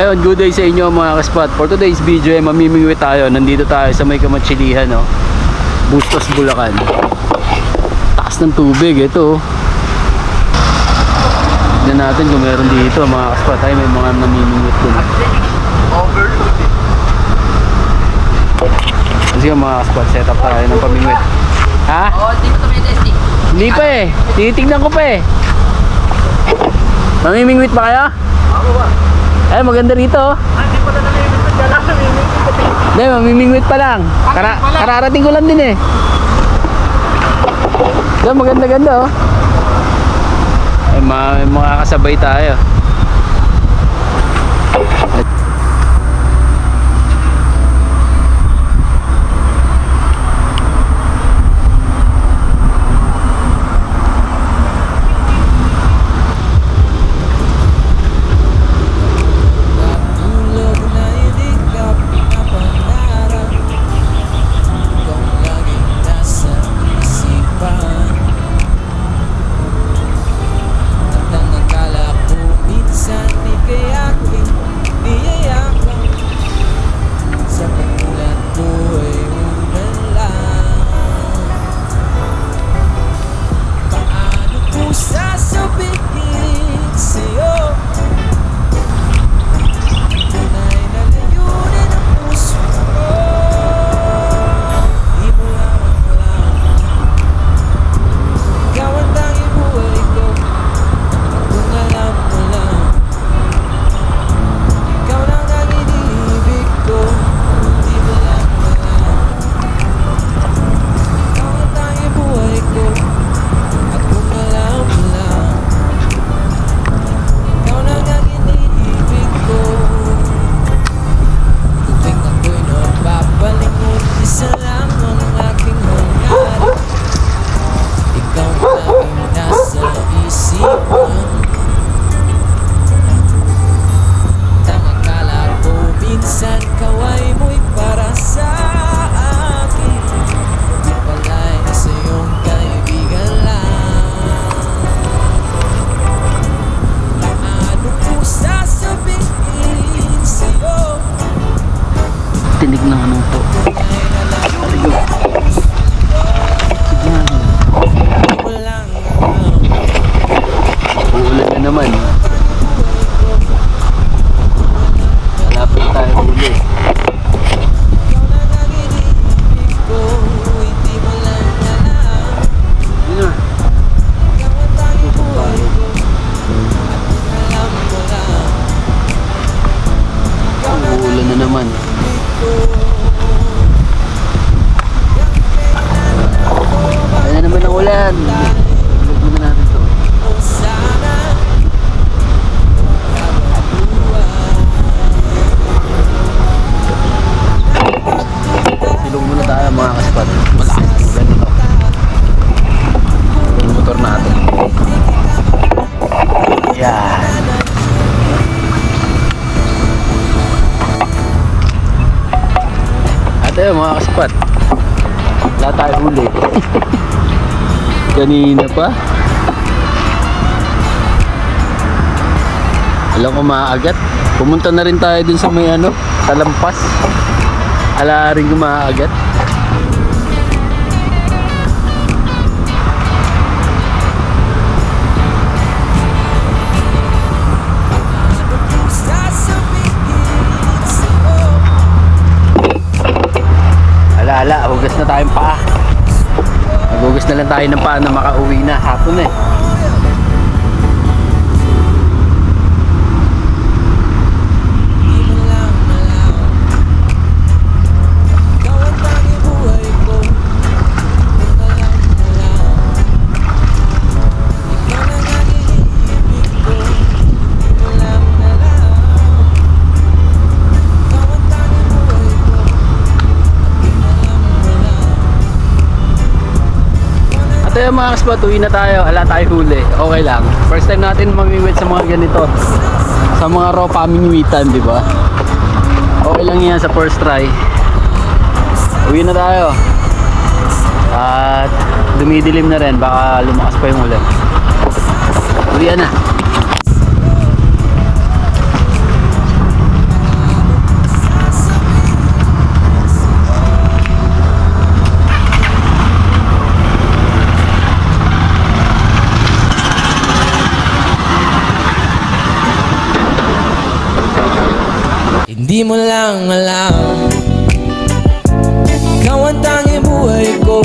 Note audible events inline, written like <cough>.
Ayun, good day sa inyo mga kaspat. For today's video ay mamimingwi tayo. Nandito tayo sa may kamatsilihan, no? Bustos, Bulacan. Taas ng tubig, ito. oh. Tignan natin kung meron dito mga kaspat. Ay, may mga namimingwit dun. Overload eh. Sige mga kaspat, set up tayo ng pamingwit. Ha? Oo, di pa ito may testing. Hindi pa eh. Tinitignan ko pa eh. Mamimingwit pa kayo? Ako ba? Ay, maganda rito. oh. Ah, di pa na dala. Nalimin ko pa. Hindi, mamimingwit pa lang. Kara kararating ko lang din eh. Diyan, maganda-ganda oh. Ay, ma mga kasabay tayo. At ayun mga kaspat. Wala tayo huli. <laughs> Kanina pa. Alam ko maagat. Pumunta na rin tayo dun sa may ano, talampas. Ala rin ko na tayong paa. Maghugas na lang tayo ng paa na makauwi na. Hapon eh. At ayun mga kaspat, uwi na tayo. Ala tayo huli. Okay lang. First time natin mamimit sa mga ganito. Sa mga raw pamingwitan, di ba? Okay lang yan sa first try. Uwi na tayo. At dumidilim na rin. Baka lumakas pa yung ulan. Uwi na. Hindi mo lang alam. Ikaw ang tanging buhay ko